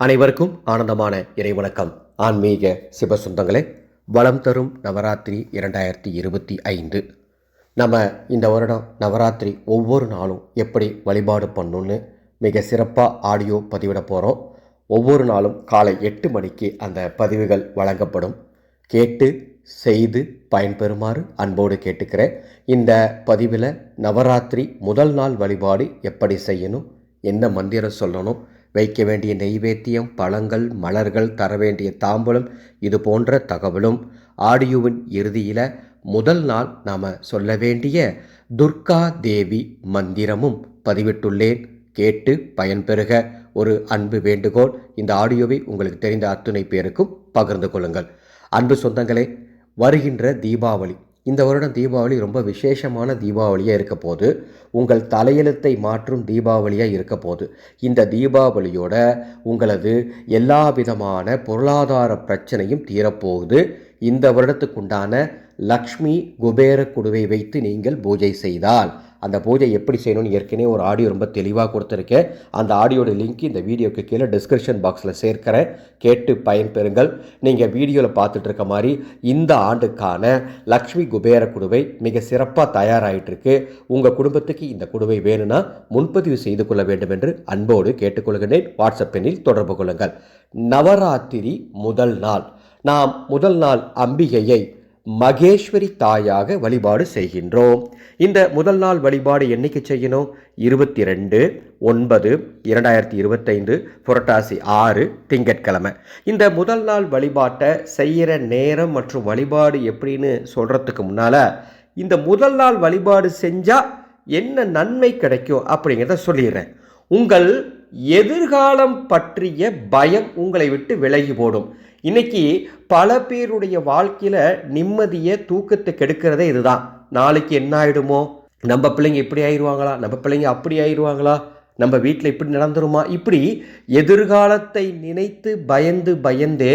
அனைவருக்கும் ஆனந்தமான இறைவணக்கம். ஆன்மீக சிவசுந்தங்களே வளம் தரும் நவராத்திரி இரண்டாயிரத்தி இருபத்தி ஐந்து. நம்ம இந்த வருடம் நவராத்திரி ஒவ்வொரு நாளும் எப்படி வழிபாடு பண்ணணும்னு மிக சிறப்பாக ஆடியோ பதிவிட போகிறோம் ஒவ்வொரு நாளும் காலை எட்டு மணிக்கு அந்த பதிவுகள் வழங்கப்படும். கேட்டு செய்து பயன்பெறுமாறு அன்போடு கேட்டுக்கிறேன். இந்த பதிவில் நவராத்திரி முதல் நாள் வழிபாடு எப்படி செய்யணும் என்ன மந்திரம் சொல்லணும் வைக்க வேண்டிய நெய்வேத்தியம் பழங்கள் மலர்கள் தர வேண்டிய தாம்பூலம் இது போன்ற தகவலும் ஆடியோவின் இறுதியில் முதல் நாள் நாம் சொல்ல வேண்டிய துர்கா தேவி மந்திரமும் பதிவிட்டுள்ளேன். கேட்டு பயன்பெறுக ஒரு அன்பு வேண்டுகோள். இந்த ஆடியோவை உங்களுக்கு தெரிந்த அத்துணை பேருக்கும் பகிர்ந்து கொள்ளுங்கள். அன்பு சொந்தங்களே வருகின்ற தீபாவளி. இந்த வருடம் தீபாவளி ரொம்ப விசேஷமான தீபாவளியாக இருக்க போது உங்கள் தலையெழுத்தை மாற்றும் தீபாவளியாக இருக்க போது இந்த தீபாவளியோட உங்களது எல்லா விதமான பொருளாதார பிரச்சனையும் தீரப்போகுது. இந்த வருடத்துக்குண்டான லக்ஷ்மி குபேர குடுவை வைத்து நீங்கள் பூஜை செய்தால் அந்த பூஜை எப்படி செய்யணும்னு ஏற்கனவே ஒரு ஆடியோ ரொம்ப தெளிவாக கொடுத்துருக்கேன் அந்த ஆடியோட லிங்க் இந்த வீடியோக்கு கீழே டிஸ்கிரிப்ஷன் பாக்ஸில் சேர்க்கிறேன். கேட்டு பயன்பெறுங்கள். நீங்கள் வீடியோவில் பார்த்துட்டு இருக்க மாதிரி இந்த ஆண்டுக்கான லக்ஷ்மி குபேர குடுவை மிக சிறப்பாக தயாராகிட்டுருக்கு உங்கள் குடும்பத்துக்கு இந்த குடுவை வேணும்னா முன்பதிவு செய்து கொள்ள வேண்டும் என்று அன்போடு கேட்டுக்கொள்கிறேன் வாட்ஸ்அப் எண்ணில் தொடர்பு கொள்ளுங்கள். நவராத்திரி முதல் நாள். நாம் முதல் நாள் அம்பிகையை மகேஸ்வரி தாயாக வழிபாடு செய்கின்றோம். இந்த முதல் நாள் வழிபாடு என்னைக்கு செய்யணும்? இருபத்தி ரெண்டு ஒன்பது இரண்டாயிரத்தி இருபத்தைந்து புரட்டாசி ஆறு திங்கட்கிழமை. இந்த முதல் நாள் வழிபாட்டை செய்கிற நேரம் மற்றும் வழிபாடு எப்படின்னு சொல்கிறதுக்கு முன்னால் இந்த முதல் நாள் வழிபாடு செஞ்சால் என்ன நன்மை கிடைக்கும் அப்படிங்கிறத சொல்லிடுறேன். உங்கள் எதிர்காலம் பற்றிய பயம் உங்களை விட்டு விலகி போடும். இன்னைக்கு பல பேருடைய வாழ்க்கையில் நிம்மதியை தூக்கத்தை கெடுக்கிறதே இதுதான். நாளைக்கு என்ன ஆயிடுமோ? நம்ம பிள்ளைங்க இப்படி ஆயிடுவாங்களா நம்ம பிள்ளைங்க அப்படி ஆயிடுவாங்களா நம்ம வீட்டில் இப்படி நடந்துருமா? இப்படி எதிர்காலத்தை நினைத்து பயந்து பயந்தே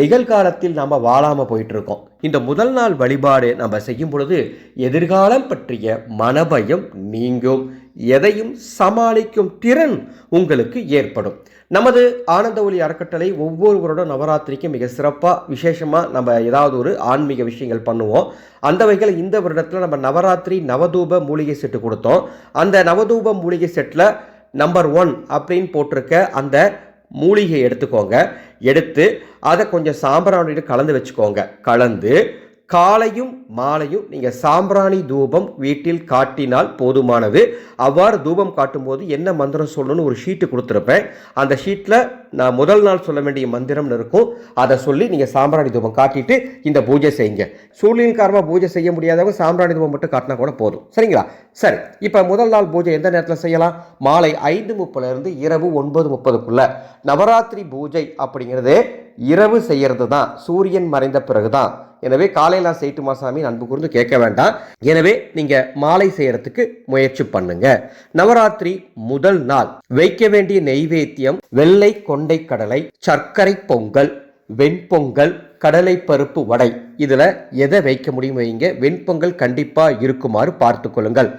நிகழ்காலத்தில் நாம் வாழாமல் போயிட்டுருக்கோம். இந்த முதல் நாள் வழிபாடு நம்ம செய்யும் பொழுது எதிர்காலம் பற்றிய மனபயம் நீங்கும். எதையும் சமாளிக்கும் திறன் உங்களுக்கு ஏற்படும். நமது ஆனந்த ஒளி அறக்கட்டளை ஒவ்வொரு வருடம் நவராத்திரிக்கும் மிக சிறப்பாக விசேஷமாக நம்ம ஏதாவது ஒரு ஆன்மீக விஷயங்கள் பண்ணுவோம். அந்த வகையில் இந்த வருடத்தில் நம்ம நவராத்திரி நவதூப மூலிகை செட்டு கொடுத்தோம். அந்த நவதூப மூலிகை செட்டில் நம்பர் ஒன் அப்படின்னு போட்டிருக்க அந்த மூலிகையை எடுத்துக்கோங்க. எடுத்து அதை கொஞ்சம் சாம்பிராணிட்டு கலந்து வச்சுக்கோங்க. கலந்து காலையும் மாலையும் நீங்கள் சாம்பிராணி தூபம் வீட்டில் காட்டினால் போதுமானது. அவ்வாறு தூபம் காட்டும்போது என்ன மந்திரம் சொல்லணும்னு ஒரு ஷீட்டு கொடுத்துருப்பேன். அந்த ஷீட்டில் நான் முதல் நாள் சொல்ல வேண்டிய மந்திரம்னு இருக்கும். அதை சொல்லி நீங்கள் சாம்பிராணி தூபம் காட்டிட்டு இந்த பூஜை செய்யுங்க. சூழ்நிலை காரணமாக பூஜை செய்ய முடியாதவங்க சாம்பிராணி தூபம் மட்டும் காட்டினா கூட போதும். சரிங்களா? சரி இப்போ முதல் நாள் பூஜை எந்த நேரத்தில் செய்யலாம்? மாலை ஐந்து முப்பதுலேருந்து இரவு ஒன்பது முப்பதுக்குள்ள. நவராத்திரி பூஜை அப்படிங்கிறது இரவு செய்கிறது தான் சூரியன் மறைந்த பிறகு தான் எனவே காலையில் செய்யட்டுமா சாமி அன்பு கூர்ந்து கேட்க வேண்டாம். எனவே நீங்கள் மாலை செய்யறதுக்கு முயற்சி பண்ணுங்க. நவராத்திரி முதல் நாள். வைக்க வேண்டிய நெய்வேத்தியம் வெள்ளை கொண்டை கடலை சர்க்கரை பொங்கல் வெண்பொங்கல் கடலை பருப்பு வடை. இதில் எதை வைக்க முடியும் வைங்க வெண்பொங்கல் கண்டிப்பாக இருக்குமாறு பார்த்து கொள்ளுங்கள்.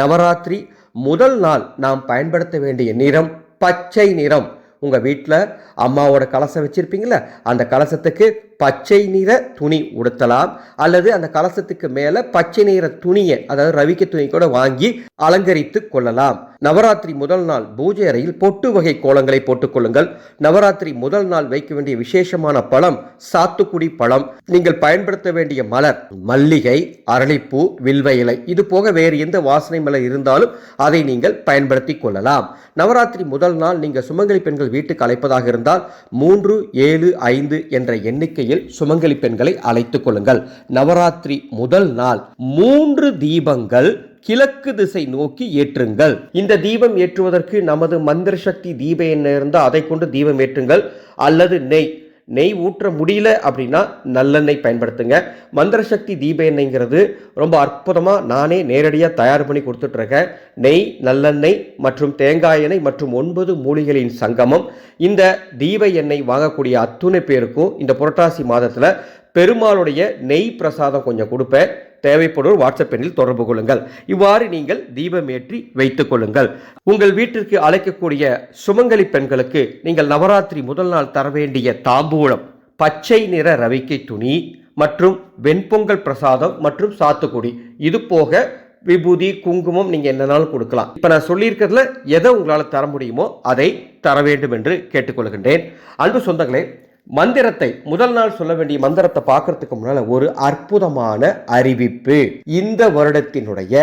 நவராத்திரி முதல் நாள் நாம் பயன்படுத்த வேண்டிய நிறம் பச்சை நிறம். உங்கள் வீட்டில் அம்மாவோட கலசம் வச்சுருப்பீங்களா அந்த கலசத்துக்கு பச்சை நிற துணி உடுத்தலாம். அல்லது அந்த கலசத்துக்கு மேலே பச்சை நிற துணியை அதாவது ரவிக்க துணி கூட வாங்கி அலங்கரித்து கொள்ளலாம். நவராத்திரி முதல் நாள் பூஜை அறையில் பொட்டு வகை கோலங்களை போட்டுக்கொள்ளுங்கள் நவராத்திரி முதல் நாள் வைக்க வேண்டிய விசேஷமான பழம் சாத்துக்குடி பழம். நீங்கள் பயன்படுத்த வேண்டிய மலர் மல்லிகை அரளிப்பூ வில்வ இலை. இது போக வேறு எந்த வாசனை மலர் இருந்தாலும் அதை நீங்கள் பயன்படுத்தி கொள்ளலாம். நவராத்திரி முதல் நாள் நீங்கள் சுமங்கலி பெண்கள் வீட்டுக்கு அழைப்பதாக இருந்தால் மூன்று ஏழு ஐந்து என்ற எண்ணிக்கை எண்ணிக்கையில் சுமங்கலி பெண்களை அழைத்துக் கொள்ளுங்கள். நவராத்திரி முதல் நாள் மூன்று தீபங்கள் கிழக்கு திசை நோக்கி ஏற்றுங்கள். இந்த தீபம் ஏற்றுவதற்கு நமது மந்திர சக்தி தீப எண்ணெய் இருந்தால் அதை கொண்டு தீபம் ஏற்றுங்கள். அல்லது நெய். நெய் ஊற்ற முடியல அப்படின்னா நல்லெண்ணெய் பயன்படுத்துங்க. மந்திர சக்தி தீப எண்ணெய்ங்கிறது ரொம்ப அற்புதமாக நானே நேரடியாக தயார் பண்ணி கொடுத்துட்ருக்கேன். நெய் நல்லெண்ணெய் மற்றும் தேங்காய் எண்ணெய் மற்றும் ஒன்பது மூலிகளின் சங்கமம். இந்த தீப எண்ணெய் வாங்கக்கூடிய அத்துணை பேருக்கும் இந்த புரட்டாசி மாதத்தில் பெருமாளுடைய நெய் பிரசாதம் கொஞ்சம் கொடுப்பேன். தேவைப்படுவோர் வாட்ஸ்அப் எண்ணில் தொடர்பு கொள்ளுங்கள். இவ்வாறு நீங்கள் தீபமேற்றி வைத்துக் கொள்ளுங்கள். உங்கள் வீட்டிற்கு அழைக்கக்கூடிய சுமங்கலி பெண்களுக்கு நீங்கள் நவராத்திரி முதல் நாள் தர வேண்டிய தாம்பூலம் பச்சை நிற ரவிக்கை துணி மற்றும் வெண்பொங்கல் பிரசாதம் மற்றும் சாத்துக்குடி. இது போக விபூதி குங்குமம் நீங்கள் என்னனாலும் கொடுக்கலாம். இப்போ நான் சொல்லியிருக்கிறதுல எதை உங்களால் தர முடியுமோ அதை தர வேண்டும் என்று கேட்டுக்கொள்கின்றேன். அன்பு சொந்தங்களே மந்திரத்தை முதல் நாள் சொல்ல வேண்டிய மந்திரத்தை பார்க்கறதுக்கு முன்னால ஒரு அற்புதமான அறிவிப்பு. இந்த வருடத்தினுடைய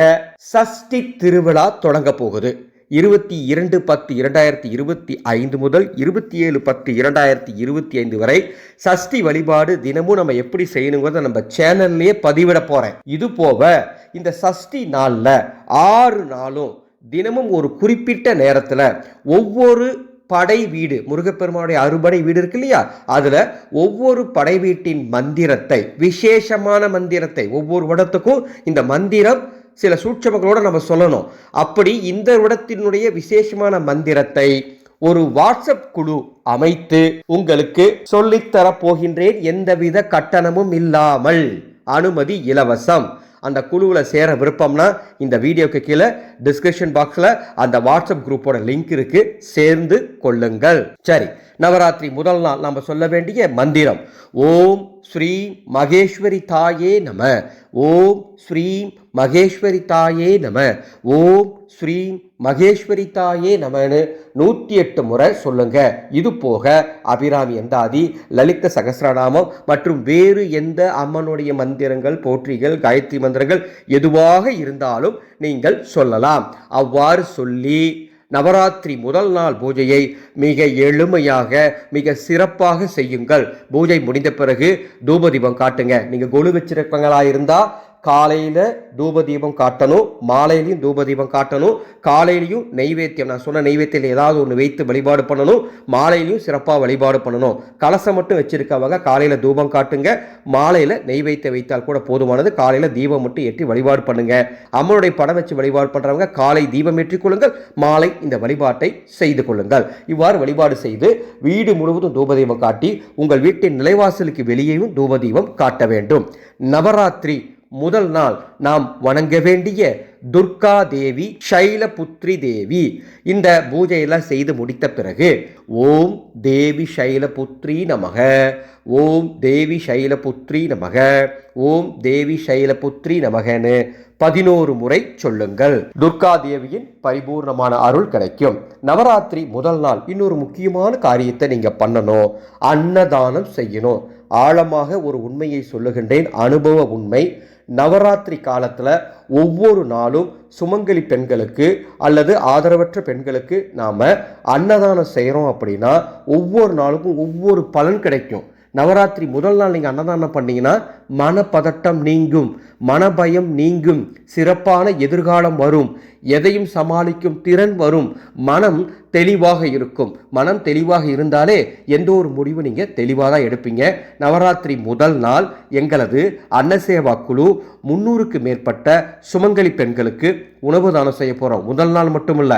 சஷ்டி திருவிழா தொடங்க போகுது. இருபத்தி இரண்டு பத்து இரண்டாயிரத்தி இருபத்தி ஐந்து முதல் இருபத்தி ஏழு பத்து இரண்டாயிரத்தி இருபத்தி ஐந்து வரை சஷ்டி வழிபாடு தினமும் நம்ம எப்படி செய்யணுங்கிறத நம்ம சேனல்லையே பதிவிட போறேன். இது போக இந்த சஷ்டி நாளில் ஆறு நாளும் தினமும் ஒரு குறிப்பிட்ட நேரத்தில் ஒவ்வொரு படை வீடு முருகப்பெருமானுடைய அறுபடை வீடு இருக்கு இல்லையா? அதுல ஒவ்வொரு படை வீட்டின் மந்திரத்தை விசேஷமான மந்திரத்தை ஒவ்வொரு இடத்துக்கும் இந்த மந்திரம் சில சூட்சமங்களோட நம்ம சொல்லணும். அப்படி இந்த இடத்தினுடைய விசேஷமான மந்திரத்தை ஒரு வாட்ஸ்அப் குழு அமைத்து உங்களுக்கு சொல்லித்தரப் போகின்றேன். எந்தவித கட்டணமும் இல்லாமல். அனுமதி இலவசம். அந்த குழுவில் சேர விருப்பம்னா இந்த வீடியோக்கு கீழே டிஸ்கிரிப்ஷன் பாக்ஸில் அந்த வாட்ஸ்அப் குரூப்போட லிங்க் இருக்குது சேர்ந்து கொள்ளுங்கள். சரி நவராத்திரி முதல் நாள் நாம் சொல்ல வேண்டிய மந்திரம். ஓம் ஸ்ரீ மகேஸ்வரி தாயே நம. ஓம் ஸ்ரீ மகேஸ்வரி தாயே நம. ஓம் ஸ்ரீ மகேஸ்வரி தாயே நமன்னு நூற்றி எட்டு முறை சொல்லுங்க. இது போக அபிராமி எந்தாதி லலித சகசிரநாமம் மற்றும் வேறு எந்த அம்மனுடைய மந்திரங்கள் போற்றிகள் காயத்ரி மந்திரங்கள் எதுவாக இருந்தாலும் நீங்கள் சொல்லலாம். அவ்வாறு சொல்லி நவராத்திரி முதல் நாள் பூஜையை மிக எளிமையாக மிக சிறப்பாக செய்யுங்கள். பூஜை முடிந்த பிறகு தூபதீபம் காட்டுங்க. நீங்கள் கொலு வச்சிருப்பங்களா இருந்தால் காலையில் தூபதீபம் காட்டணும் மாலையிலையும் தூபதீபம் காட்டணும் காலையிலையும் நெய்வேத்தியம் நான் சொன்ன நெய்வேத்தியில் ஏதாவது ஒன்று வைத்து வழிபாடு பண்ணணும் மாலையிலையும் சிறப்பாக வழிபாடு பண்ணணும். கலசம் மட்டும் வச்சுருக்கவங்க காலையில் தூபம் காட்டுங்க மாலையில் நெய்வேத்தியம் வைத்தால் கூட போதுமானது. காலையில் தீபம் மட்டும் ஏற்றி வழிபாடு பண்ணுங்க. அம்மனுடைய படம் வச்சு வழிபாடு பண்ணுறவங்க காலை தீபம் ஏற்றிக் கொள்ளுங்கள் மாலை இந்த வழிபாட்டை செய்து கொள்ளுங்கள். இவ்வாறு வழிபாடு செய்து வீடு முழுவதும் தூபதீபம் காட்டி உங்கள் வீட்டின் நிலைவாசலுக்கு வெளியேயும் தூபதீபம் காட்ட வேண்டும். நவராத்திரி முதல் நாள் நாம் வணங்க வேண்டிய துர்கா தேவி சைலபுத்ரி தேவி. இந்த பூஜையெல்லாம் செய்து முடித்த பிறகு ஓம் தேவி சைலபுத்ரி நமக. ஓம் தேவி சைலபுத்ரி நமக. ஓம் தேவி சைலபுத்ரி நமகன்னு பதினோரு முறை சொல்லுங்கள். துர்கா தேவியின் பரிபூர்ணமான அருள் கிடைக்கும். நவராத்திரி முதல் நாள் இன்னொரு முக்கியமான காரியத்தை நீங்கள் பண்ணணும். அன்னதானம் செய்யணும். ஆழமாக ஒரு உண்மையை சொல்லுகின்றேன். அனுபவ உண்மை. நவராத்திரி காலத்தில் ஒவ்வொரு நாளும் சுமங்கலி பெண்களுக்கு அல்லது ஆதரவற்ற பெண்களுக்கு நாம் அன்னதானம் செய்கிறோம் அப்படின்னா ஒவ்வொரு நாளுக்கும் ஒவ்வொரு பலன் கிடைக்கும். நவராத்திரி முதல் நாள் நீங்கள் அன்னதானம் பண்ணீங்கன்னா மனப்பதட்டம் நீங்கும் மனபயம் நீங்கும் சிறப்பான எதிர்காலம் வரும். எதையும் சமாளிக்கும் திறன் வரும். மனம் தெளிவாக இருக்கும். மனம் தெளிவாக இருந்தாலே எந்த ஒரு முடிவு நீங்கள் தெளிவாக தான் எடுப்பீங்க. நவராத்திரி முதல் நாள் எங்களது அன்னசேவா குழு முன்னூறுக்கு மேற்பட்ட சுமங்கலி பெண்களுக்கு உணவு தானம் செய்ய போகிறோம் முதல் நாள் மட்டுமல்ல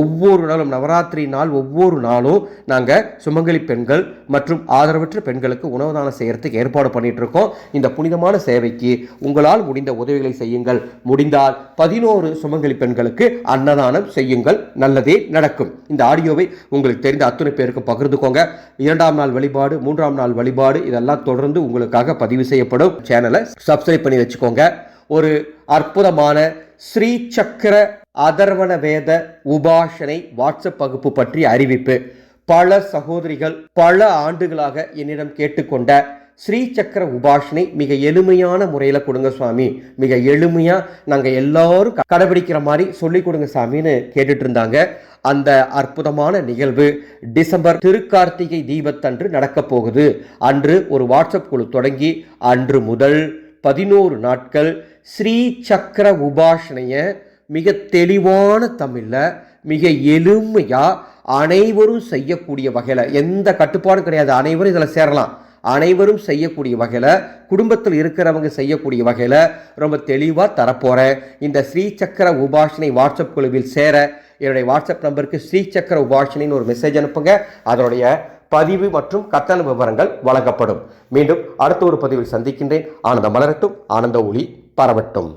ஒவ்வொரு நாளும் நவராத்திரி நாள் ஒவ்வொரு நாளும் நாங்கள் சுமங்கலி பெண்கள் மற்றும் ஆதரவற்ற பெண்களுக்கு உணவு தானம் செய்கிறதுக்கு ஏற்பாடு பண்ணிகிட்டு இருக்கோம். இந்த புனிதமான சேவைக்கு உங்களால் முடிந்த உதவிகளை செய்யுங்கள். முடிந்தால் பதினோரு சுமங்கலி பெண்களுக்கு அன்னதானம் செய்யுங்கள். நல்லதே நடக்கும். இந்த ஆடியோவை உங்களுக்கு தெரிந்த அத்துணை பேருக்கு பகிர்ந்துக்கோங்க. இரண்டாம் நாள் வழிபாடு மூன்றாம் நாள் வழிபாடு இதெல்லாம் தொடர்ந்து உங்களுக்காக பதிவு செய்யப்படும். சேனலை சப்ஸ்கிரைப் பண்ணி வச்சுக்கோங்க. ஒரு அற்புதமான ஸ்ரீ சக்கர அதர்வன வேத உபாஷனை வாட்ஸ்அப் வகுப்பு பற்றி அறிவிப்பு. பல சகோதரிகள் பல ஆண்டுகளாக என்னிடம் கேட்டுக்கொண்ட ஸ்ரீ சக்கர உபாஷனை மிக எளிமையான முறையில் கொடுங்க சுவாமி. மிக எளிமையாக நாங்கள் எல்லாரும் கடைபிடிக்கிற மாதிரி சொல்லி கொடுங்க சாமின்னு கேட்டுட்டு இருந்தாங்க அந்த அற்புதமான நிகழ்வு டிசம்பர் திருக்கார்த்திகை தீபத்தன்று நடக்கப் போகுது. அன்று ஒரு வாட்ஸ்அப் குழு தொடங்கி அன்று முதல் பதினோரு நாட்கள் ஸ்ரீ சக்கர உபாஷனையை மிக தெளிவான தமிழில் மிக எளிமையாக அனைவரும் செய்யக்கூடிய வகையில் எந்த கட்டுப்பாடும் கிடையாது. அனைவரும் இதில் சேரலாம். அனைவரும் செய்யக்கூடிய வகையில் குடும்பத்தில் இருக்கிறவங்க செய்யக்கூடிய வகையில் ரொம்ப தெளிவாக தரப்போகிறேன் இந்த ஸ்ரீ சக்கர வாட்ஸ்அப் குழுவில் சேர என்னுடைய வாட்ஸ்அப் நம்பருக்கு ஸ்ரீ சக்கர உபாசனைன்னு ஒரு மெசேஜ் அனுப்புங்க. அதனுடைய பதிவு மற்றும் கட்டண விவரங்கள் வழங்கப்படும். மீண்டும் அடுத்த ஒரு பதிவில் சந்திக்கின்றேன். ஆனந்த மலரட்டும் ஆனந்த ஒளி பரவட்டும்.